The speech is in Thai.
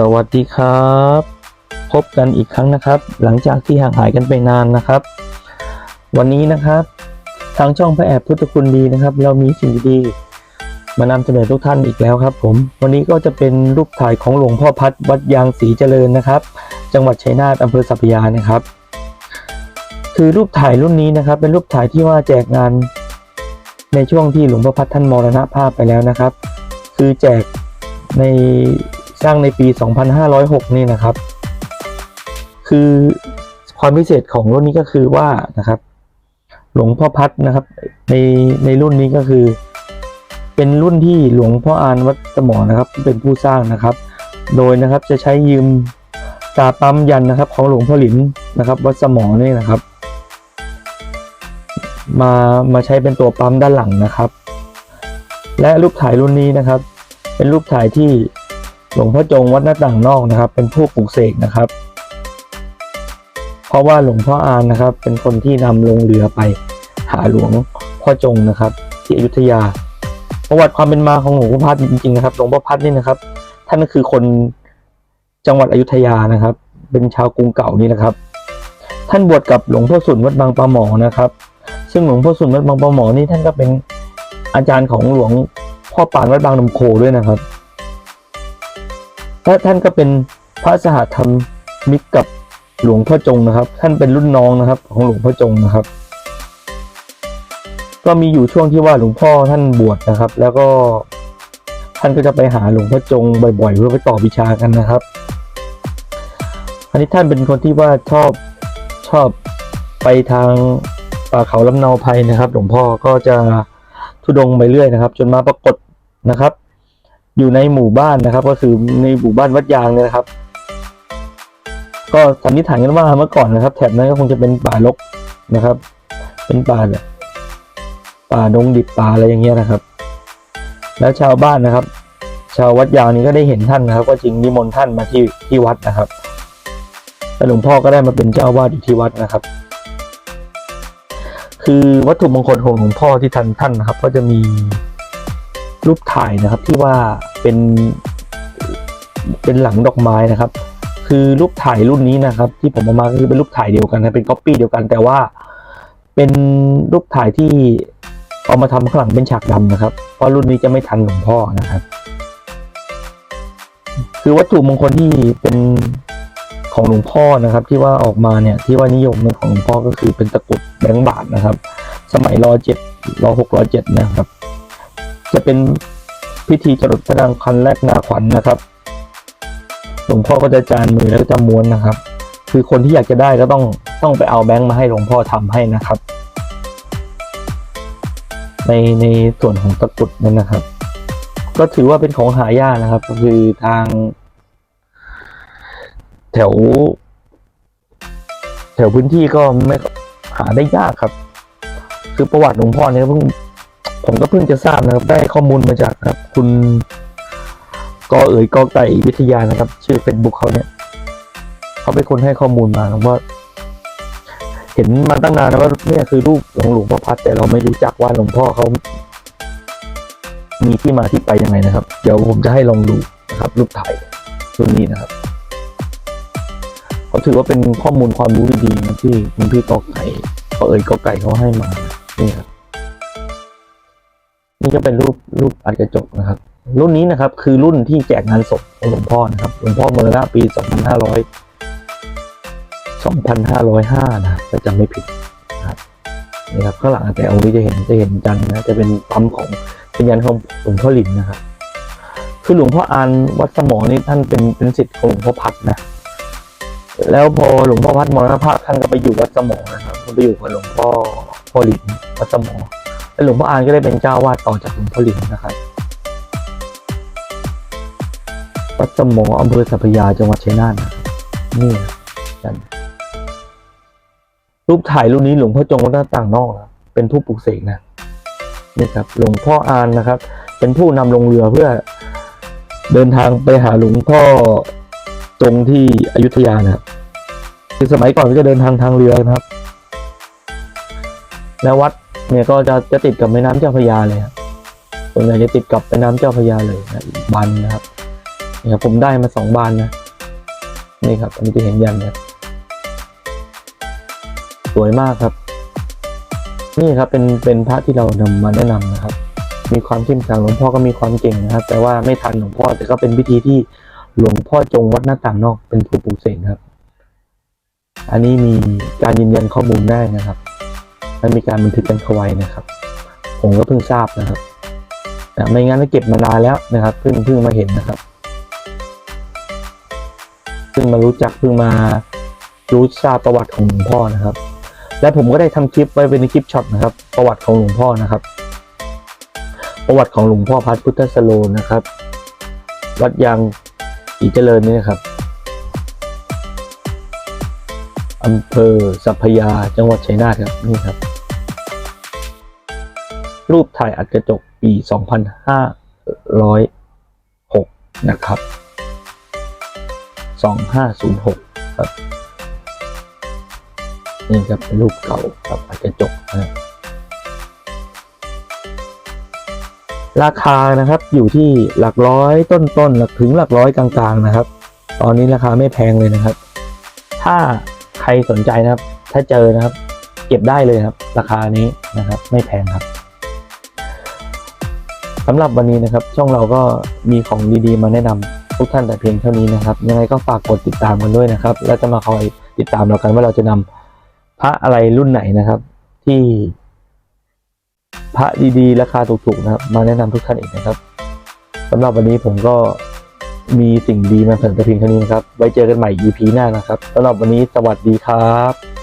สวัสดีครับ พบกันอีกครั้งนะครับ หลังจากที่ห่างหายกันไปนานนะครับ วันนี้นะครับ ทางช่องพระแอบพุทธคุณดีนะครับ เรามีสิ่งดีๆ มานำเสนอทุกท่านอีกแล้วครับ ผม วันนี้ก็จะเป็นรูปถ่ายของหลวงพ่อพัดวัดยางศรีเจริญนะครับ จังหวัดชัยนาทอำเภอสัพพยานะครับ คือรูปถ่ายรุ่นนี้นะครับ เป็นรูปถ่ายที่ว่าแจกงาน ในช่วงที่หลวงพ่อพัดท่านมรณภาพไปแล้วนะครับ คือแจกใน สร้างในปี 2506 นี่นะครับ คือความพิเศษของรุ่นนี้ก็คือว่านะครับ หลวงพ่อพัดนะครับ ในในรุ่นนี้ก็คือ เป็นรุ่นที่หลวงพ่ออานวัดสมอนะครับ เป็นผู้สร้างนะครับ โดยนะครับจะใช้ยืมตาปั๊มยันนะครับ ของหลวงพ่อหลินนะครับ วัดสมอนี่นะครับ มามาใช้เป็นตัวปั๊มด้านหลังนะครับ และรูปถ่ายรุ่นนี้นะครับ เป็นรูปถ่ายที่ หลวงพ่อจงวัดหน้าต่างนอกนะครับ เป็นผู้ปลูกเสกนะครับ เพราะว่าหลวงพ่ออานนะครับ เป็นคนที่นำลงเรือไป หาหลวงพ่อจงนะครับ ที่อยุธยา ประวัติความเป็นมาของหลวงพ่อพัดจริงๆนะครับหลวงพ่อพัดนี่นะครับ ท่านก็คือคนจังหวัดอยุธยานะครับ เป็นชาวกรุงเก่านี่นะครับ ท่านบวชกับหลวงพ่อสุนวัดบางปลาหมอนะครับ ซึ่งหลวงพ่อสุนวัดบางปลาหมอนี่ท่านก็เป็นอาจารย์ของหลวงพ่อปานวัดบางนมโคด้วยนะครับ และท่านก็เป็นพระสหธรรมิกกับหลวงพ่อจงนะครับ ท่านเป็นรุ่นน้องนะครับ ของหลวงพ่อจงนะครับ ก็มีอยู่ช่วงที่ว่าหลวงพ่อท่านบวชนะครับ แล้วก็ท่านก็จะไปหาหลวงพ่อจงบ่อยๆ เพื่อไปต่อวิชากันนะครับ อันนี้ท่านเป็นคนที่ว่าชอบชอบไปทางป่าเขาลำเนาภัยนะครับ หลวงพ่อก็จะทุดงไปเรื่อยนะครับ จนมาปรากฏนะครับ อยู่ในหมู่บ้านนะครับ ก็คือในหมู่บ้านวัดยางเนี่ยนะครับ ก็สันนิษฐานกันว่าเมื่อก่อนนะครับ แถบนั้นก็คงจะเป็นป่ารกนะครับ เป็นป่าป่าดงดิบป่าอะไรอย่างเงี้ยนะครับ แล้วชาวบ้านนะครับ ชาววัดยางนี้ก็ได้เห็นท่านนะครับ ก็จริงนิมนต์ท่านมาที่ที่วัดนะครับแล้วหลวงพ่อก็ได้มาเป็นเจ้าอาวาดอยู่ที่วัดนะครับ คือวัตถุมงคลของหลวงพ่อที่ท่านท่านนะครับ ก็จะมี รูปถ่ายนะครับที่ว่าเป็นเป็นหลังดอกไม้นะครับ คือรูปถ่ายรุ่นนี้นะครับ ที่ผมเอามาคือเป็นรูปถ่ายเดียวกันนะเป็นก๊อปปี้เดียวกัน แต่ว่าเป็นรูปถ่ายที่เอามาทำข้างหลังเป็นฉากดำนะครับ เพราะรุ่นนี้จะไม่ทันหลวงพ่อนะครับ คือวัตถุมงคลที่เป็นของหลวงพ่อนะครับ ที่ว่าออกมาเนี่ยที่ว่านิยมของหลวงพ่อก็คือเป็นตะกรุดแบงค์บาทนะครับ สมัยรอเจ็ดรอหกรอเจ็ดนะครับ จะเป็นพิธีจรดพระดังคันแรกนาขวัญนะครับ หลวงพ่อก็จะจานมือแล้วก็จะม้วนนะครับ คือคนที่อยากจะได้ก็ต้องต้องไปเอาแบงค์มาให้หลวงพ่อทำให้นะครับ ในในส่วนของตะกุดนั่นนะครับ ก็ถือว่าเป็นของหายากนะครับ ก็คือทาง แถว แถวพื้นที่ก็ไม่หาได้ยากครับ คือประวัติหลวงพ่อเนี่ยเพิ่ง ผมก็เพิ่งจะทราบนะครับได้ข้อมูลมาจากครับ คุณกอเอ๋ยกอไก่วิทยานะครับ ชื่อเฟซบุ๊กเขาเนี่ยเขาเป็นคนให้ข้อมูลมาครับว่า เห็นมาตั้งนานแล้วว่าเนี่ยคือรูปของหลวงพ่อพัดแต่เราไม่รู้จักว่าหลวงพ่อเขามีที่มาที่ไปยังไงนะครับ เดี๋ยวผมจะให้ลองดูนะครับ รูปถ่ายรุ่นนี้นะครับเขาถือว่าเป็นข้อมูลความรู้ดีๆนะที่คุณพี่กอไก่กอเอ๋ยกอไก่เขาให้มานี่ครับ นี่ก็เป็นรูปรูปอัดกระจกนะครับ รุ่นนี้นะครับคือรุ่นที่แจกงานศพของหลวงพ่อนะครับหลวงพ่อมรณะปี 2500 2505นะครับถ้าจำไม่ผิดนะครับนี่ครับข้างหลังแต่องค์นี้จะเห็นจะเห็นจันนะจะเป็นปั๊มของเป็นยันของหลวงพ่อหลินนะครับคือหลวงพ่ออานวัดสมอนี่ท่านเป็นเป็นศิษย์ของหลวงพ่อพัดนะแล้วพอหลวงพ่อพัดมรณภาพท่านก็ไปอยู่วัดสมอนะครับก็ไปอยู่กับหลวงพ่อพ่อหลินวัดสมอ หลวงพ่ออานก็ได้เป็นเจ้าวาดต่อจากหลวงพ่อหลินนะครับวัดสมออำเภอสัพยาจังหวัดชัยนาทน,นี่นะกันรูปถ่ายรูปนี้หลวงพ่อจงวัดหน้าต่างนอกนะเป็นผู้ปลูกเสกนะนี่ครับ หลวงพ่ออานนะครับ เป็นผู้นำลงเรือเพื่อเดินทางไปหาหลวงพ่อจงที่อยุธยานะครับคือสมัยก่อนก็จะเดินทางทางเรือนะครับ แล้ววัด เนี่ยก็จะจะติดกับแม่น้ำเจ้าพระยาเลยครับส่วนใหญ่จะติดกับแม่น้ำเจ้าพระยาเลยนะบันนะครับนี่ครับผมได้มาสองบานนะนี่ครับ อันนี้จะเห็นยันนะสวยมากครับ นี่ครับเป็นเป็นพระที่เรานำมาแนะนำนะครับ มีความเข้มขลังหลวงพ่อก็มีความเก่งนะครับ แต่ว่าไม่ทันหลวงพ่อแต่ก็เป็นพิธีที่หลวงพ่อจงวัดหน้าต่างนอกเป็นผู้ปลูกเสกครับ อันนี้มีการยืนยันข้อมูลได้นะครับ และมีการบันทึกกันเขาไว้นะครับ ผมก็เพิ่งทราบนะครับนะไม่งั้นก็เก็บมานานแล้วนะครับเพิ่งเพิ่งมาเห็นนะครับเพิ่งมารู้จักเพิ่งมารู้ทราบประวัติของหลวงพ่อนะครับ และผมก็ได้ทำคลิปไว้เป็นคลิปช็อตนะครับ ประวัติของหลวงพ่อนะครับ ประวัติของหลวงพ่อพัดพุทธสโลนะครับ วัดยางอีเจริญนี่นะครับอำเภอสัพพยาจังหวัดชัยนาทครับนี่ครับ รูปถ่ายอัดกระจกปี 2506 นะครับ 2506 ครับ นี่ครับเป็นรูปเก่าครับอัดกระจกนะครับราคานะครับอยู่ที่หลักร้อยต้นๆหลักถึงหลักร้อยกลางๆนะครับ ตอนนี้ราคาไม่แพงเลยนะครับ ถ้าใครสนใจนะครับ ถ้าเจอนะครับ เก็บได้เลยครับ ราคานี้นะครับ ไม่แพงครับ สำหรับวันนี้นะครับ ช่องเราก็มีของดีๆ มาแนะนำทุกท่านแต่เพียงเท่านี้นะครับ ยังไงก็ฝากกดติดตามกันด้วยนะครับ แล้วจะมาคอยติดตามเรากันว่าเราจะนำพระอะไรรุ่นไหนนะครับ ที่พระดีๆ ราคาถูกๆนะครับ มาแนะนำทุกท่านอีกนะครับสำหรับวันนี้ผมก็มีสิ่งดีมาเสนอแต่เพียงเท่านี้นะครับ ไว้เจอกันใหม่ EP หน้านะครับสำหรับวันนี้สวัสดีครับ